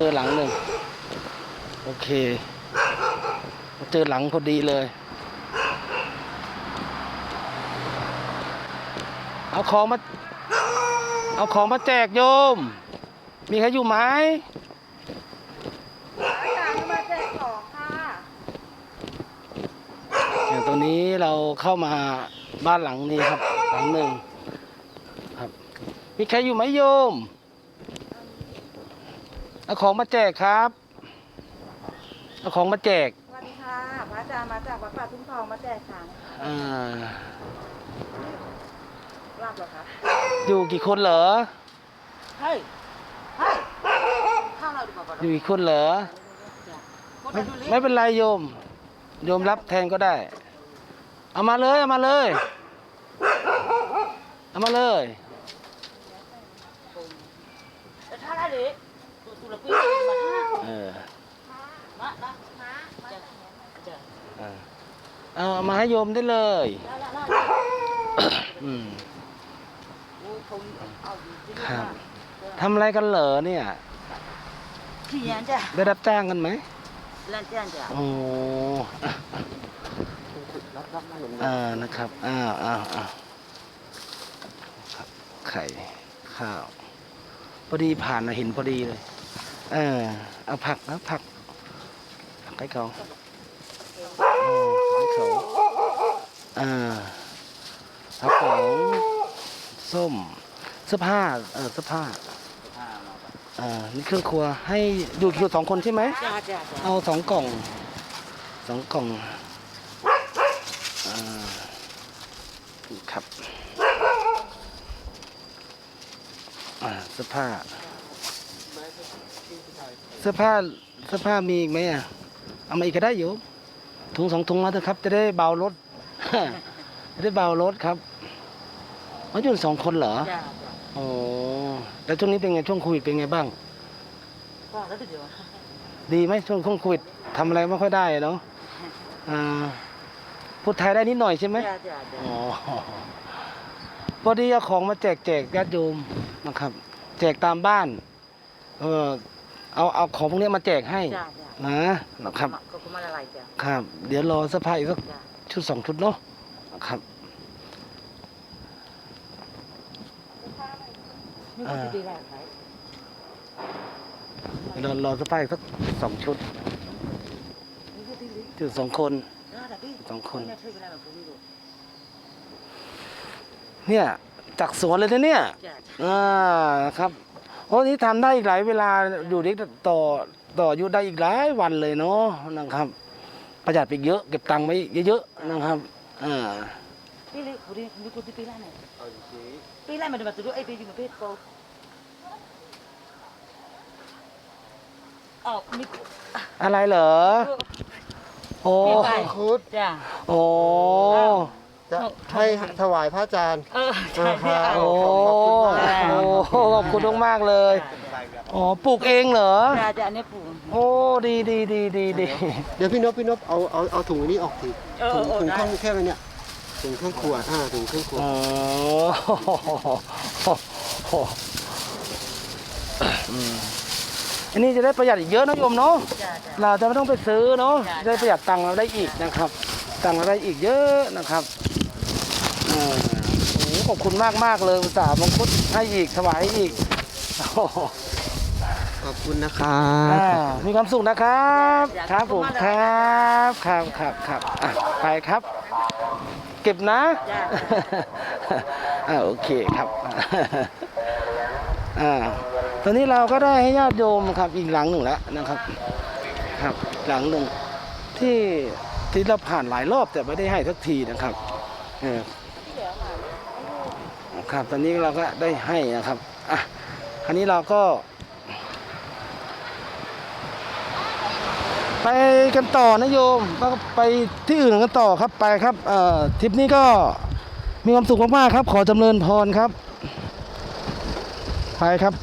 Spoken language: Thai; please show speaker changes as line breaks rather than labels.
เจอหลังหนึ่งโอเคมาเจอหลังพอดีเลย เอาของมา เอาของมาแจกโยม มีใครอยู่ไหม
อาจารย์มาแจกของค่ะ
อย่างตอนนี้เราเข้ามาบ้านหลังนี้ครับ หลังหนึ่งครับ มีใครอยู่ไหมโยม เอาของมาแจกครับเอาของมาแจก
สวัสดีค่ะพระอาจารย์มาจากวัดป่าทุ่งทองมาแจกค่ะ
อ่า
รับเหรอคะ
อยู่กี่คนเหรอ
เฮ้ยเฮ้ยข้าวเราดีกว่าก่อน
อยู่กี่คนเหรอ ไม่ไม่เป็นไรโยม โยมรับแทนก็ได้ เอามาเลยเอามาเลย เอามาเลย
แต่ถ้าได้เลยตัวตุลปีมาท่า
เออ
มาละมาจะจะ
อ่าเอาเอามาให้โยมได้เลย
ละละละ
อืม
โอ้คงเอาอยู่ที่
ครั
นี่
บทำอะไรกันเหรอเนี่ย
ขี้ยันจ้ะ
ได้รับจ้างกันไหม
ลันจ้ะจ้ะ
โอ้อะ
รับรับมาอย่างนี้
อ่านะครับอ้าวอ้าวอ้าวครับไข่ข้าวพอดีผ่านมาเห็นพอดีเลย เออเอาผักนะผักผักให้เขาอืมให้เขาอ่าผักของส้มเสื้อผ้าเออเสื้อผ้าอ่านี่เครื่องครัวให้อยู่อยู่สองคนใช่ไหม
จ้ะจ้ะจ้ะ
เอาสองกล่องสองกล่องอ่าครับอ่าเสื้อผ้า เสื้อผ้าเสื้อผ้ามีอีกไหมอะเอามาอีกก็ได้อยู่ถุงสองถุงมาเถอะครับ จะได้เบารถ จะได้เบารถครับเขาอยู่สองคนเหรอ
จ้ะจ้ะ
โอ้แล้วช่วงนี้เป็นไงช่วงโควิดเป็นไงบ้าง
ก็แล้วเดี๋ยว
ดีไหมช่วงช่วงโควิดทำอะไรไม่ค่อยได้เนาะอ่าพูดไทยได้นิดหน่อยใช่ไหม
จ้ะจ้ะจ้ะ
อ๋อพอดีเอาของมาแจกแจกญาติโยมนะครับ แจกตามบ้าน เออ เอาเอาของพวกนี้มาแจกให้
จ้ะจ้ะ
นะนะครับ
ก็คุณมาละลายจ้ะ
ครับ เดี๋ยวรอสักพักอีกสัก
จ้ะ
ชุดสองชุดเนาะนะครับ
ไม่ก็จะดีแล้วไหน
รอรอสักพักอีกสักสองชุด
นี่ก็ดีเลย
ชุดสองคน
น่าแต่พี่
สองคน
เนี่ยเธอเป็นอะไรแบบผมไม่รู้
เนี่ยจากสวนเลยนะเนี่ย
จ้ะ
อ่าครับ โอ้นี่ทำได้อีกหลายเวลาอยู่นี่ต่อต่ออายุได้อีกหลายวันเลยเนาะนะครับ ประหยัดไปเยอะเก็บตังค์ไว้เยอะๆนะครับอ่า
พี่เลยคุณนี่คุณที่ปีแรกไหนปีแรกมันจะมาตัวไอ้ปีอยู่มาเพศโกอ๋อมี
อะไรเหรอ โอ้
พี่ไป
คุด
จ้ะ
โอ้
จะ ให้ถวายพระอาจารย์
เออใช่พี่เอา
โอ้
ขอบคุณมาก
โอ้ขอบคุณมากๆเลย อ๋อปลูกเองเหรอ
จ้ะจ้ะอันนี้ปู่
โอ้ดีดีดีดีดี
เดี๋ยวพี่นพพี่นพเอาเอาเอาถุงอันนี้ออกที
เออ
ถุง
เออ
ถุง
ได้
ข้างแค่ไหนเนี่ยถุงเครื่องครัวอ่าถุงเครื่องครัว
อ๋ออืมอันนี้จะได้ประหยัดอีกเยอะนะโยมเนาะ
จ้ะจ้ะ
เราจะไม่ต้องไปซื้อเนาะ
จ้ะ
จะได้ประหยัดตังค์เราได้อีกนะครับ ตังค์เราได้อีกเยอะนะครับอ่า โอ้โหขอบคุณมากมากๆเลยอุตส่าห์มงคุดให้อีกถวายอีกโอ้โห
ขอบคุณนะครั
อ่า
บ
มีความสุขนะครับ
จ้ะ
ครับผม
ขอบคุณ
ค
มาก
รับครับครับครับอะไปครับ เก็บนะ
จ้ะ
อ่าโอเคครับอ่าตอนนี้เราก็ได้ให้ญาติโยมครับอีกหลังหนึ่งแล้วนะครับ ครับหลังหนึ่งที่ที่เราผ่านหลายรอบแต่ไม่ได้ให้สักทีนะครับเออ ครับ ตอนนี้เราก็ได้ให้นะครับอะคราวนี้เราก็ ไปกันต่อนะโยมก็ไปที่อื่นกันต่อครับไปครับเอ่อทริปนี้ก็มีความสุขมากๆครับ ขอจำเริญพรครับ ไปครับ